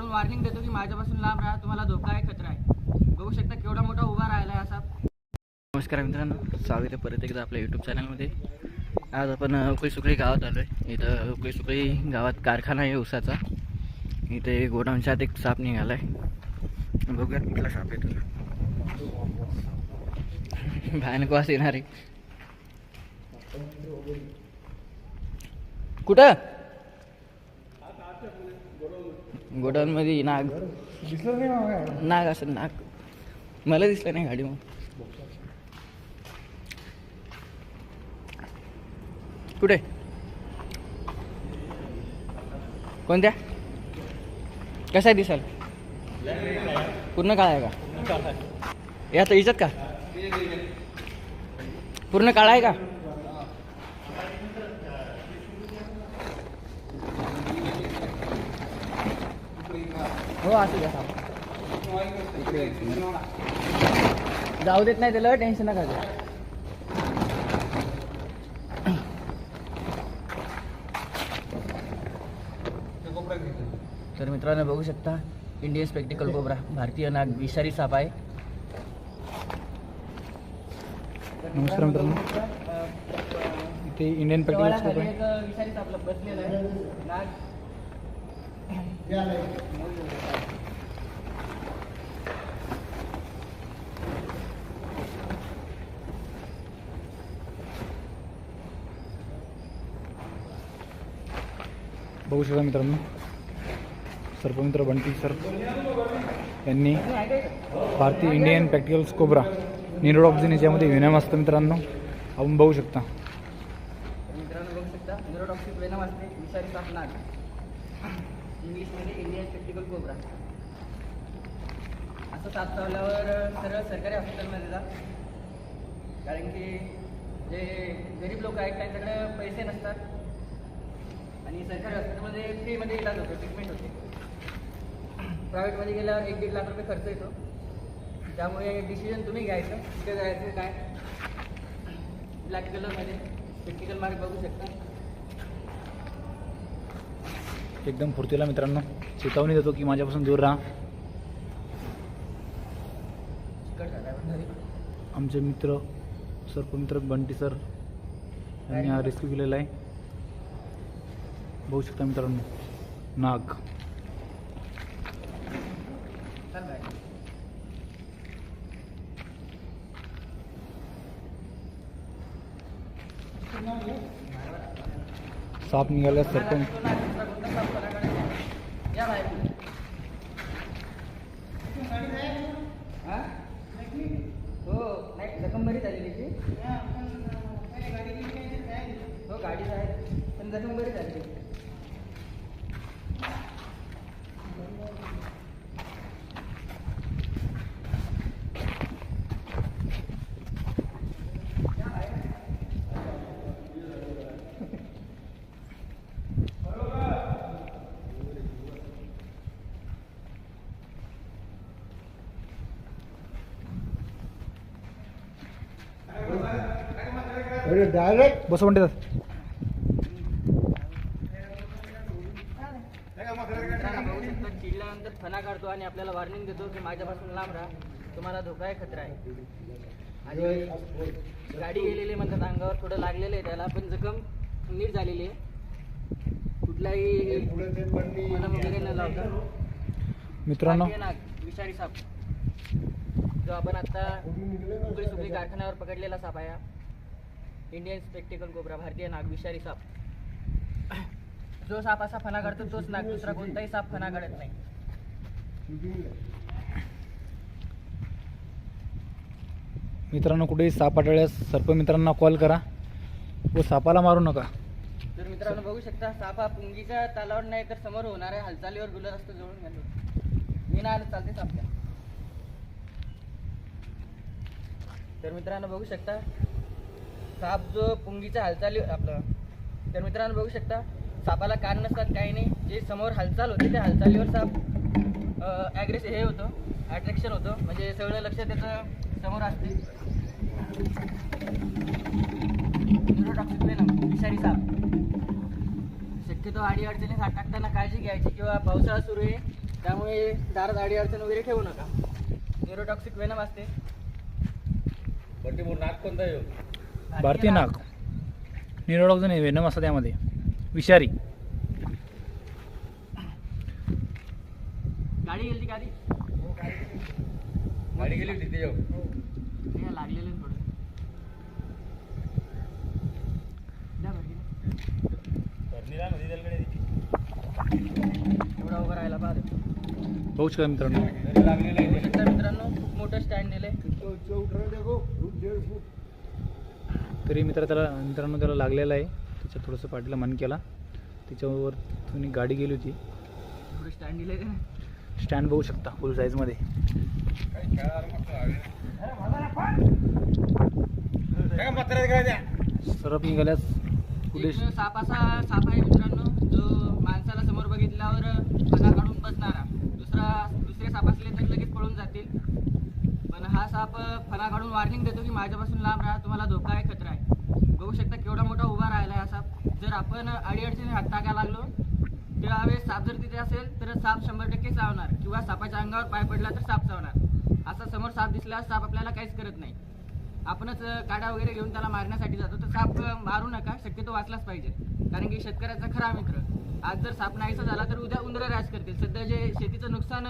म्हणून वॉर्निंग देतो की माझ्यापासून लांब राहा तुम्हाला धोका आहे खतरा आहे. बघू शकता केवढा मोठा उभा राहिला आहे असा. नमस्कार मित्रांनो स्वागत आहे परत एकदा आपल्या यूट्यूब चॅनलमध्ये आज आपण उकळी सुकळी गावात आलो आहे इथं उकळी सुकळी गावात कारखाना आहे उसाचा इथे गोडाऊनच्या आत एक साप निघाला आहे बघूया कुठला साप आहे तुला भयानक वास येणार आहे. कुठं? गोडाऊनमध्ये नाग. नाग असं नाग. मला दिसलं नाही गाडी मग कुठे? कोणत्या? कसा आहे दिसाल? पूर्ण काळा आहे का? या तर इजत का? पूर्ण काळा आहे का? हो असू द्या. जाऊ देत नाही त्याला टेन्शन नका. तर मित्रांनो बघू शकता इंडियन स्पेक्टिकल कोबरा भारतीय नाग विषारी साप आहे. नमस्कार मित्रांनो. इथे इंडियन आहे. एक विषारी साप बसलेला आहे. नाग बघू शकता मित्रांनो सर्पमित्र बंटी सर यांनी भारतीय इंडियन प्रॅक्टिकल स्कोब्रा निरोडॉक्झिन याच्यामध्ये विनम असतं मित्रांनो आपण बघू शकता तर मित्रांनो बघू शकता न्यूरोटॉक्सिक वेनम असते विषारी साप नाग इंग्लिशमध्ये इंडियन स्पेक्टिकल कोबरा असं साप चावल्यावर सरळ सरकारी हॉस्पिटलमध्ये जा. कारण की जे गरीब लोक आहेत त्यांच्याकडे पैसे नसतात. आणि सरकारी हॉस्पिटलमध्ये फ्रीमध्ये इलाज होतो ट्रीटमेंट होते. प्रायव्हेटमध्ये गेल्यावर एक दीड लाख रुपये खर्च येतो. त्यामुळे डिसिजन तुम्ही घ्यायचं कुठे जायचं काय? ब्लॅक कलरमध्ये स्पेक्टिकल मार्क बघू शकता. एकदम फुर्तीला मित्रांनो. चेतावणी देतो की माझ्यापासून दूर राहा. आमचे मित्र सर्पमित्र बंटी सर यांनी हा रेस्क्यू केलेला आहे. बघू शकता मित्रांनो. नाग. साप निघाला सर्प या बाहेर. हा? हो नाही जखम बरी झाली त्याची. हो गाडीच आहे पण जखम बरी झाली त्याची. बस म्हणते चिडल्यानंतर फणा काढतो आणि आपल्याला वॉर्निंग देतो की माझ्यापासून लांब राहा. तुम्हाला धोका आहे खतरा आहे. आणि गाडी गेलेली म्हणतात अंगावर थोडं लागलेलं आहे त्याला पण जखम नीट झालेली आहे. कुठलाही मलम वगैरे न लावता. मित्रांनो. नाग विषारी साप. जो आपण आता उकळी सुकळी कारखान्यावर पकडलेला साप आहे हा. इंडियन स्पेक्टिकल कोबरा भारतीय नाग विषारी साप. जो साप असा फणा काढतो तोच नाग. दुसरा कोणताही साप फणा काढत नाही. मित्रांनो कुठेही साप आढळल्यास सर्पमित्रांना कॉल करा. व सापाला मारू नका. तर मित्रांनो बघू शकता साप हा पुंगीच्या तालावर नाही तर समोर होणाऱ्या हालचालीवर गुलर असतो जवळून घालतो मी नाही आलं चालते सापच्या तर मित्रांनो बघू शकता साप जो पुंगीच्या हालचाली आपलं. तर मित्रांनो बघू शकता सापाला कान नसतात काही नाही. जे समोर हालचाल होते त्या हालचालीवर साप ॲग्रेस हे होतं अट्रॅक्शन होतं. म्हणजे सगळं लक्ष त्याचं समोर असते. विषारी साप. शक्यतो आडी अडचणी साठ टाकताना काळजी घ्यायची किंवा पावसाळा सुरू आहे त्यामुळे दारात आडी अडचण वगैरे ठेवू नका. न्यूरोटॉक्सिक वेनम असते. नाक कोणता येऊ भारतीय नाग. निरोडॉक्झन वेनम असतं त्यामध्ये विषारी. गाडी गेली गाडी? गाडी गेली होती ते हे लागलेलं थोडं. एवढा उभं राहायला पाहतो बघू शकता मित्रांनो. मित्रांनो खूप मोठं स्टँड दिले तरी मित्र त्याला मित्रांनो त्याला लागलेला आहे. त्याच्या थोडंसं पाठीला मन केला. त्याच्यावर तुम्ही गाडी गेली होती. थोडं स्टँड दिले स्टँड बघू शकता फुल साईजमध्ये सरप निघाल्यास पुढे एक साप असा साप आहे मित्रांनो. जो माणसाला समोर बघितल्यावर काढून बसणारा दुसरा दुसरे साप असले तर लगेच पळून जातील असा हा साप फणा काढून वार्निंग देतो की माझ्यापासून लांब राहा तुम्हाला धोका आहे खतरा आहे. बघू शकता केवढा मोठा उभा राहिला आहे असा. साप जर आपण अडीअडचणी हात टाकायला लागलो त्यावेळेस साप जर तिथे असेल तर साप शंभर टक्के चावणार. किंवा सापाच्या अंगावर पाय पडला तर साप चावणार. असा समोर साप दिसल्यास साप आपल्याला काहीच करत नाही. आपणच काडा वगैरे घेऊन त्याला मारण्यासाठी जातो. तर साप मारू नका. शक्यतो वाचलाच पाहिजे. कारण की शेतकऱ्याचा खरा मित्र. आज जर साप नाहीसा झाला तर उद्या उंदरं राज करतील. सध्या जे शेतीचं नुकसान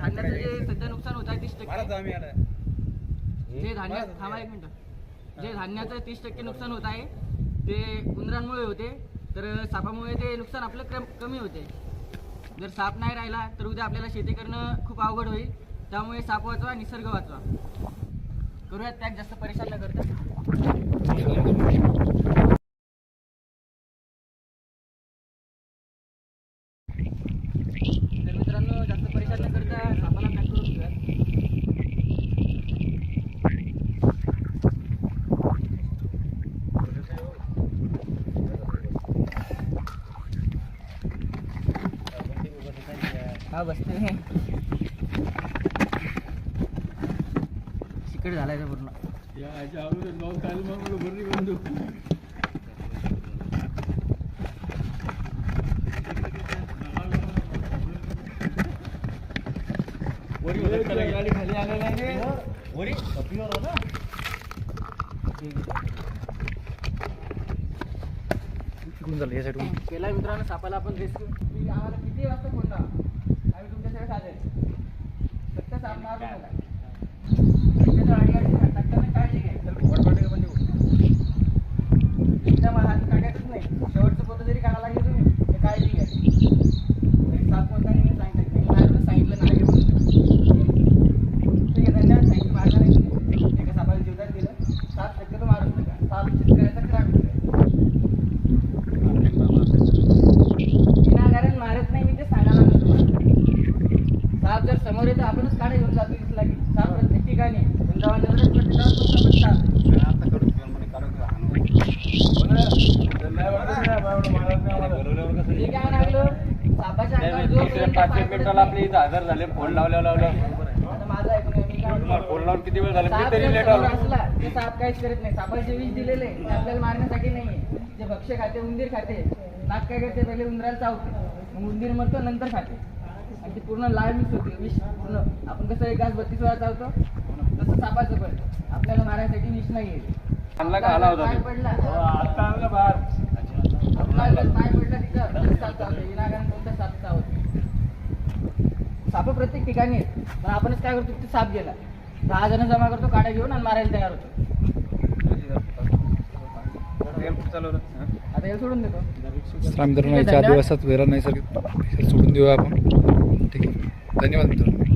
धान्याचं जे सध्या नुकसान होत आहे तीस टक्के. जे धान्य थांबा एक मिनिट. जे धान्याचं तीस टक्के नुकसान होत आहे ते उंदरांमुळे होते. तर सापामुळे ते नुकसान आपलं क्रम कमी होते. जर साप नाही राहिला तर उद्या आपल्याला शेती करणं खूप अवघड होईल. त्यामुळे साप वाचवा निसर्ग वाचवा. करूयात त्याग जास्त परेशान न करता तर मित्रांनो जास्त परेशान न करता सापाला पॅक करून घेऊयात हा बसते चिकट झालाय ते पूर्ण. झालं या साईडून केला मित्रांनो सापाला आपण रेस्क्यू किती वाजता फोन लावा आम्ही तुमच्यासाठी साधे फक्त साप मारू नका शक्यतो आडी आडी हात काळजी एकदम हात नाही. शेवटचं पोतं जरी काढायला लागले तुम्ही तर काळजी घ्या तरी साप कोणता नाही. सांगितलं बाहेरूनच सांगितलं नाही. ठीक आहे धन्यवाद. थँक्यू मारला नाही तुम्ही. एका सापाला जीवदान दिलं. साप शक्यतो मारूच नका. शेतकऱ्याचा खरा मित्र आहे विनाकारण मारत नाही मी ते सांगायला लागलो तुम्हाला साप जर समोर येतो आपणच काढा घेऊन जातो दिसला की साप प्रत्येक ठिकाणी आहे. वृंदावन जवळच प्रत्येक गावात पोहोचला पण साप मी काय लागलो जोपर्यंत पाय पडत नाही- हजार झाले फोन लावल्या आता म्हणतो. फोन लावून किती वेळ झाला? साप जर समोर असला तर साप काहीच करत नाही. सापाला जे विष दिलेले आहे, ते आपल्याला मारण्यासाठी नाहीये. जे भक्ष्य खाते उंदीर खाते. नाक काय करते? पहिले उंदराला चावते. मग उंदीर मरतो नंतर खाते. आणि ती पूर्ण लाल मिक्स होते. विष पूर्ण. आपण कसं एक घास बत्तीस वेळा चावतो तसं सापाचं पण. आपल्याला मारण्यासाठी विष नाहीये. चांगला का आला होता? पडला. आपला पडला तिथं तर साप चावत प्रत्येक ठिकाणी पण आपणच काय करतो साप गेला. दहा जण जमा करतो काड्या घेऊन आणि मारायला तयार होतो. आता हे सोडून देतो. चला मित्रांनो याच्या दिवसात वेळा नैसर्गिक सोडून देऊया आपण. ठीक आहे. धन्यवाद मित्रांनो.